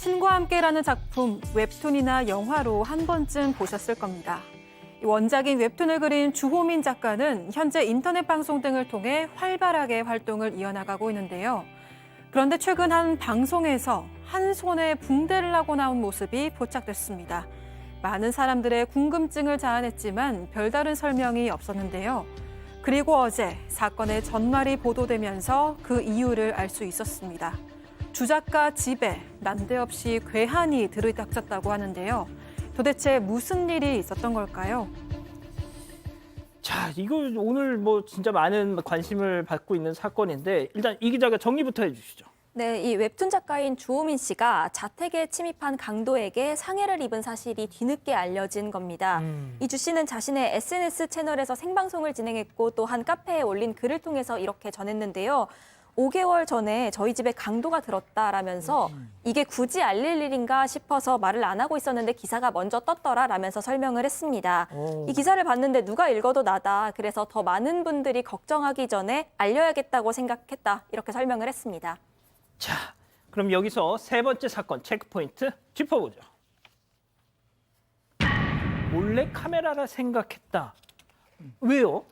신과 함께라는 작품 웹툰이나 영화로 한 번쯤 보셨을 겁니다. 이 원작인 웹툰을 그린 주호민 작가는 현재 인터넷 방송 등을 통해 활발하게 활동을 이어나가고 있는데요. 그런데 최근 한 방송에서 한 손에 붕대를 하고 나온 모습이 포착됐습니다. 많은 사람들의 궁금증을 자아냈지만 별다른 설명이 없었는데요. 그리고 어제 사건의 전말이 보도되면서 그 이유를 알 수 있었습니다. 주 작가 집에 난데없이 괴한이 들이닥쳤다고 하는데요. 도대체 무슨 일이 있었던 걸까요? 자, 이거 오늘 뭐 진짜 많은 관심을 받고 있는 사건인데 일단 이 기자가 정리부터 해주시죠. 네, 이 웹툰 작가인 주호민 씨가 자택에 침입한 강도에게 상해를 입은 사실이 뒤늦게 알려진 겁니다. 이주 씨는 자신의 SNS 채널에서 생방송을 진행했고 또한 카페에 올린 글을 통해서 이렇게 전했는데요. 5개월 전에 저희 집에 강도가 들었다라면서 이게 굳이 알릴 일인가 싶어서 말을 안 하고 있었는데 기사가 먼저 떴더라 라면서 설명을 했습니다. 오. 이 기사를 봤는데 누가 읽어도 나다. 그래서 더 많은 분들이 걱정하기 전에 알려야겠다고 생각했다. 이렇게 설명을 했습니다. 자, 그럼 여기서 세 번째 사건 체크포인트 짚어보죠. 몰래 카메라라 생각했다. 왜요?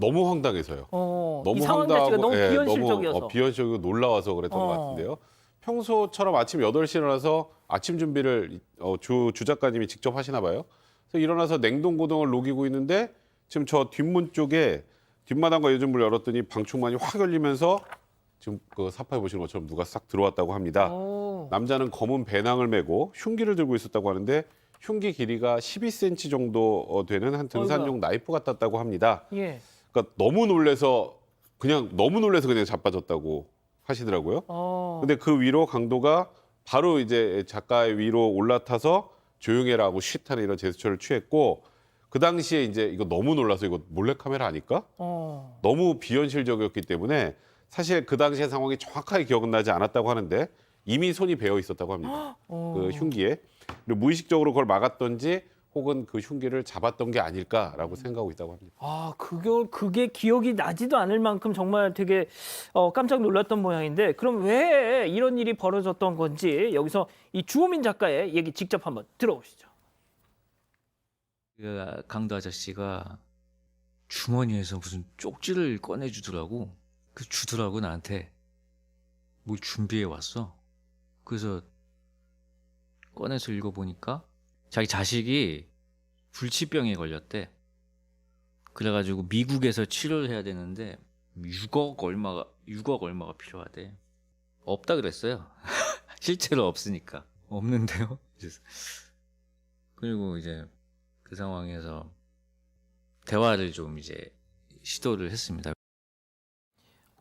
아, 너무 황당해서요. 어, 너무 이 상황 자체가 너무 예, 비현실적이어서. 너무, 어, 비현실적이고 놀라워서 그랬던 어. 것 같은데요. 평소처럼 아침 8시에 일어나서 아침 준비를 어, 주, 주 작가님이 직접 하시나 봐요. 그래서 일어나서 냉동고등을 녹이고 있는데 지금 저 뒷문 쪽에 뒷마당과 요즘을 열었더니 방충망이 확 열리면서 지금 그 사파에 보시는 것처럼 누가 싹 들어왔다고 합니다. 오. 남자는 검은 배낭을 메고 흉기를 들고 있었다고 하는데 흉기 길이가 12cm 정도 어, 되는 한 등산용 나이프 같았다고 합니다. 예. 그러니까 너무 놀래서 그냥 너무 놀래서 그냥 자빠졌다고 하시더라고요. 어. 근데 그 위로 강도가 바로 이제 작가의 위로 올라타서 조용해라고 쉿하는 이런 제스처를 취했고 그 당시에 이제 이거 너무 놀라서 이거 몰래 카메라 아닐까? 어. 너무 비현실적이었기 때문에 사실 그 당시의 상황이 정확하게 기억은 나지 않았다고 하는데 이미 손이 배어 있었다고 합니다. 어. 그 흉기에 그리고 무의식적으로 그걸 막았던지 혹은 그 흉기를 잡았던 게 아닐까라고 생각하고 있다고 합니다. 아, 그게, 그게 기억이 나지도 않을 만큼 정말 되게 어, 깜짝 놀랐던 모양인데 그럼 왜 이런 일이 벌어졌던 건지 여기서 이 주호민 작가의 얘기 직접 한번 들어보시죠. 그 강도 아저씨가 주머니에서 무슨 쪽지를 꺼내주더라고. 그 주더라고 나한테. 뭘 준비해 왔어. 그래서 꺼내서 읽어보니까 자기 자식이 불치병에 걸렸대. 그래가지고 미국에서 치료를 해야 되는데 6억 얼마가 6억 얼마가 필요하대. 없다 그랬어요. 실제로 없으니까 없는데요. 그리고 이제 그 상황에서 대화를 좀 이제 시도를 했습니다.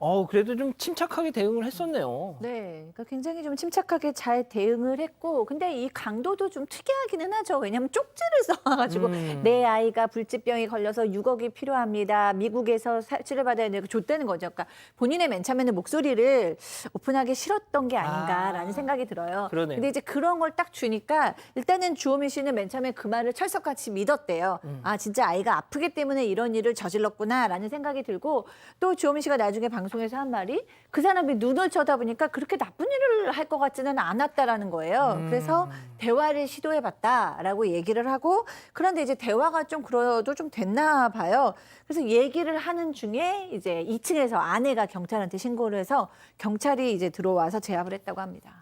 어, 그래도 좀 침착하게 대응을 했었네요. 네, 그러니까 굉장히 좀 침착하게 잘 대응을 했고, 근데 이 강도도 좀 특이하기는 하죠. 왜냐하면 쪽지를 써가지고 음. 내 아이가 불치병에 걸려서 6억이 필요합니다. 미국에서 사- 치료받아야 되고 줬다는 거죠. 그러니까 본인의 맨 처음에는 목소리를 오픈하기 싫었던 게 아닌가라는 아, 생각이 들어요. 그러네요. 근데 이제 그런 걸 딱 주니까 일단은 주호민 씨는 맨 처음에 그 말을 철석같이 믿었대요. 음. 아 진짜 아이가 아프기 때문에 이런 일을 저질렀구나라는 생각이 들고 또 주호민 씨가 나중에 방 송에서 한 말이 그 사람이 눈을 쳐다보니까 그렇게 나쁜 일을 할 것 같지는 않았다라는 거예요. 음. 그래서 대화를 시도해봤다라고 얘기를 하고 그런데 이제 대화가 좀 그래도 좀 됐나 봐요. 그래서 얘기를 하는 중에 이제 2층에서 아내가 경찰한테 신고를 해서 경찰이 이제 들어와서 제압을 했다고 합니다.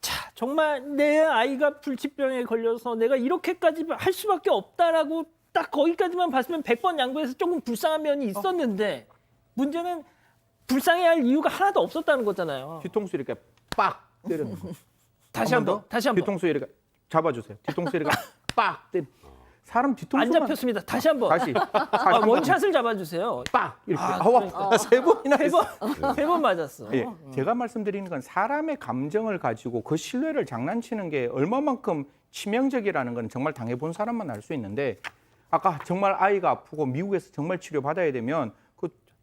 자, 정말 내 아이가 불치병에 걸려서 내가 이렇게까지 할 수밖에 없다라고 딱 거기까지만 봤으면 100번 양보해서 조금 불쌍한 면이 있었는데 문제는 불쌍해야 할 이유가 하나도 없었다는 거잖아요. 뒤통수 이렇게 빡 때리는 거. 다시 한번 한번 더? 다시 한 번 뒤통수 이렇게 잡아주세요. 뒤통수 이렇게 빡 때리. 사람 안 뒤통수만 잡혔습니다. 다시 한 번 다시 아, 원샷을 잡아주세요. 빡 이렇게 아, 아 와 세 번이나 세. 번, 세 번 맞았어. 예, 제가 말씀드리는 건 사람의 감정을 가지고 그 신뢰를 장난치는 게 얼마만큼 치명적이라는 건 정말 당해본 사람만 알 수 있는데 아까 정말 아이가 아프고 미국에서 정말 치료 받아야 되면 그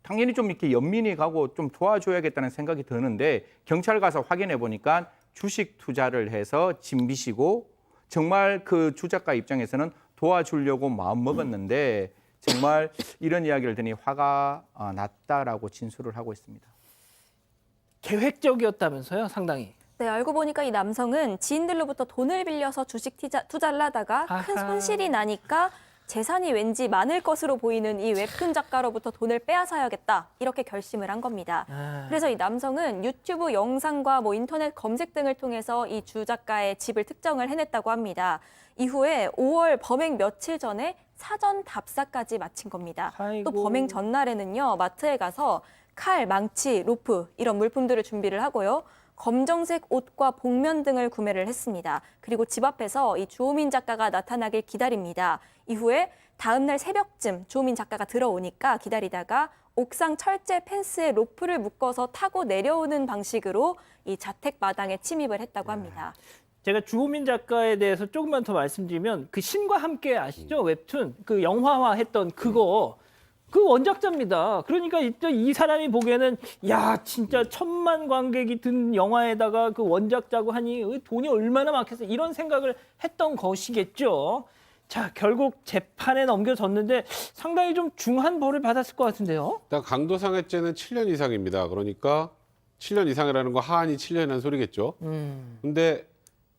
당연히 좀 이렇게 연민이 가고 좀 도와줘야겠다는 생각이 드는데 경찰 가서 확인해 보니까 주식 투자를 해서 짐 빚이고 정말 그 주작가 입장에서는 도와주려고 마음 먹었는데 정말 이런 이야기를 들으니 화가 어, 났다라고 진술을 하고 있습니다. 계획적이었다면서요, 상당히. 네, 알고 보니까 이 남성은 지인들로부터 돈을 빌려서 주식 투자, 투자를 하다가 큰 아하. 손실이 나니까 재산이 왠지 많을 것으로 보이는 이 웹툰 작가로부터 돈을 빼앗아야겠다 이렇게 결심을 한 겁니다. 아, 그래서 이 남성은 유튜브 영상과 뭐 인터넷 검색 등을 통해서 이 주 작가의 집을 특정을 해냈다고 합니다. 이후에 5월 범행 며칠 전에 사전 답사까지 마친 겁니다. 아이고. 또 범행 전날에는요 마트에 가서 칼, 망치, 로프 이런 물품들을 준비를 하고요. 검정색 옷과 복면 등을 구매를 했습니다. 그리고 집 앞에서 이 주호민 작가가 나타나길 기다립니다. 이후에 다음 날 새벽쯤 주호민 작가가 들어오니까 기다리다가 옥상 철제 펜스에 로프를 묶어서 타고 내려오는 방식으로 이 자택 마당에 침입을 했다고 합니다. 제가 주호민 작가에 대해서 조금만 더 말씀드리면 그 신과 함께 아시죠 웹툰 그 영화화했던 그거 그 원작자입니다. 그러니까 이, 이 사람이 보기에는 야 진짜 천만 관객이 든 영화에다가 그 원작자고 하니 의 돈이 얼마나 많겠어 이런 생각을 했던 것이겠죠. 자 결국 재판에 넘겨졌는데 상당히 좀 중한 벌을 받았을 것 같은데요. 일단 강도상해죄는 7년 이상입니다. 그러니까 7년 이상이라는 거 하한이 7년이라는 소리겠죠. 음. 근데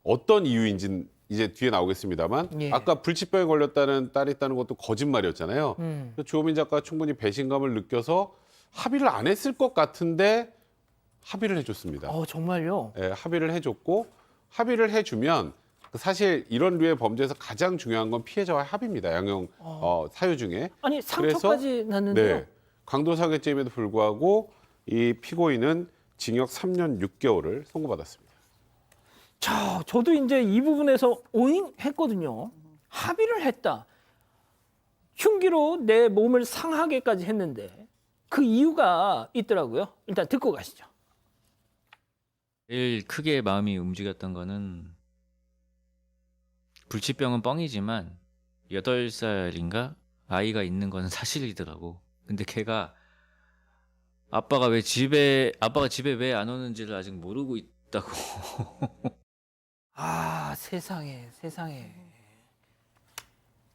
어떤 이유인지 이제 뒤에 나오겠습니다만 예. 아까 불치병에 걸렸다는 딸이 있다는 것도 거짓말이었잖아요. 음. 주호민 작가가 충분히 배신감을 느껴서 합의를 안 했을 것 같은데 합의를 해줬습니다. 어 정말요. 예, 합의를 해줬고 합의를 해주면 사실 이런 류의 범죄에서 가장 중요한 건 피해자와의 합의입니다. 양형 어, 사유 중에. 아니 상처까지 났는데요. 네. 강도상해죄임에도 불구하고 이 피고인은 징역 3년 6개월을 선고받았습니다. 자, 저도 이제 이 부분에서 오잉 했거든요. 합의를 했다. 흉기로 내 몸을 상하게까지 했는데 그 이유가 있더라고요. 일단 듣고 가시죠. 제일 크게 마음이 움직였던 거는 불치병은 뻥이지만 8살인가 아이가 있는 거는 사실이더라고. 근데 걔가 아빠가 왜 집에 아빠가 집에 왜 안 오는지를 아직 모르고 있다고. 아, 세상에, 세상에.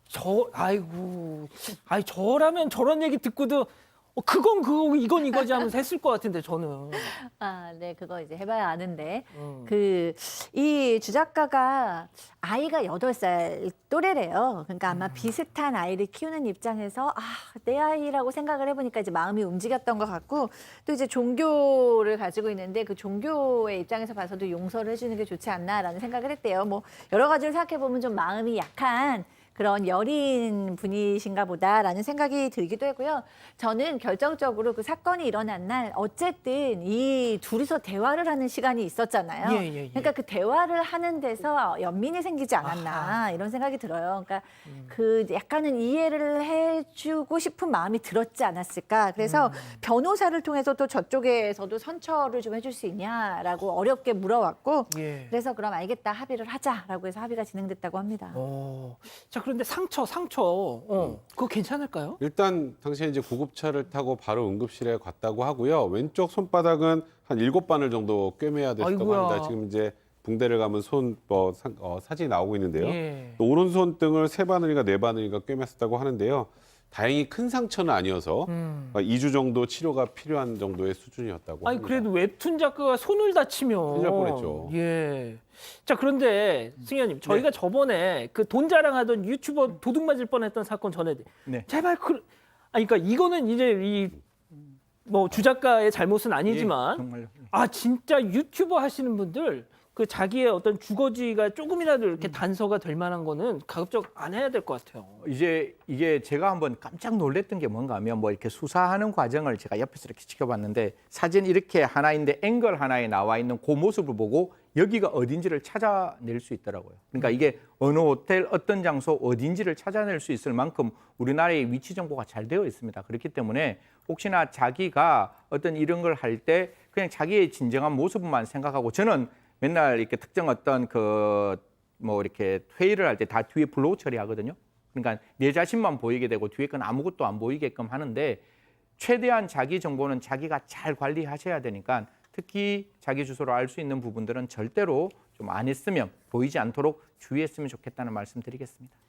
저, 아이고, 아이 저라면 저런 얘기 듣고도 어, 그건 그거고 이건 이거지 하면서 했을 것 같은데 저는. 아, 네, 그거 이제 해봐야 아는데. 음. 그, 이 주작가가 아이가 여덟 살 또래래요. 그러니까 아마 비슷한 아이를 키우는 입장에서, 아, 내 아이라고 생각을 해보니까 이제 마음이 움직였던 것 같고, 또 이제 종교를 가지고 있는데 그 종교의 입장에서 봐서도 용서를 해주는 게 좋지 않나라는 생각을 했대요. 뭐, 여러 가지를 생각해 보면 좀 마음이 약한 그런 여린 분이신가 보다라는 생각이 들기도 하고요. 저는 결정적으로 그 사건이 일어난 날 어쨌든 이 둘이서 대화를 하는 시간이 있었잖아요. 예, 예, 예. 그러니까 그 대화를 하는 데서 연민이 생기지 않았나 아하. 이런 생각이 들어요. 그러니까 음. 그 약간은 이해를 해주고 싶은 마음이 들었지 않았을까. 그래서 음. 변호사를 통해서 또 저쪽에서도 선처를 좀 해줄 수 있냐라고 어렵게 물어왔고 예. 그래서 그럼 알겠다 합의를 하자라고 해서 합의가 진행됐다고 합니다. 어. 자, 그런데 상처, 상처. 어, 그거 괜찮을까요? 일단 당시에 이제 구급차를 타고 바로 응급실에 갔다고 하고요. 왼쪽 손바닥은 한 일곱 바늘 정도 꿰매야 됐다고 아이고야. 합니다. 지금 이제 붕대를 감은 손 뭐, 사, 어, 사진이 나오고 있는데요. 예. 또 오른손 등을 세 바늘인가 네 바늘인가 꿰맸었다고 하는데요. 다행히 큰 상처는 아니어서 음. 2주 정도 치료가 필요한 정도의 수준이었다고 아니 합니다. 그래도 웹툰 작가가 손을 다치면 큰일 날 뻔했죠. 예. 자 그런데 승현님 저희가 저번에 그 돈 자랑하던 유튜버 도둑 맞을 뻔했던 사건 전에 네. 제발 그 아니 그러니까 이거는 이제 이 뭐 주작가의 잘못은 예, 아니지만 정말요. 아 진짜 유튜버 하시는 분들 그 자기의 어떤 주거지가 조금이라도 음. 이렇게 단서가 될 만한 거는 가급적 안 해야 될 것 같아요. 이제 이게 제가 한번 깜짝 놀랐던 게 뭔가 하면 뭐 이렇게 수사하는 과정을 제가 옆에서 이렇게 지켜봤는데 사진 이렇게 하나인데 앵글 하나에 나와 있는 그 모습을 보고 여기가 어딘지를 찾아낼 수 있더라고요. 그러니까 이게 어느 호텔 어떤 장소 어딘지를 찾아낼 수 있을 만큼 우리나라의 위치 정보가 잘 되어 있습니다. 그렇기 때문에 혹시나 자기가 어떤 이런 걸 할 때 그냥 자기의 진정한 모습만 생각하고 저는 맨날 이렇게 특정 어떤 그 뭐 이렇게 회의를 할 때 다 뒤에 블로우 처리하거든요. 그러니까 내 자신만 보이게 되고 뒤에 건 아무것도 안 보이게끔 하는데 최대한 자기 정보는 자기가 잘 관리하셔야 되니까 특히 자기 주소를 알 수 있는 부분들은 절대로 좀 안 했으면 보이지 않도록 주의했으면 좋겠다는 말씀 드리겠습니다.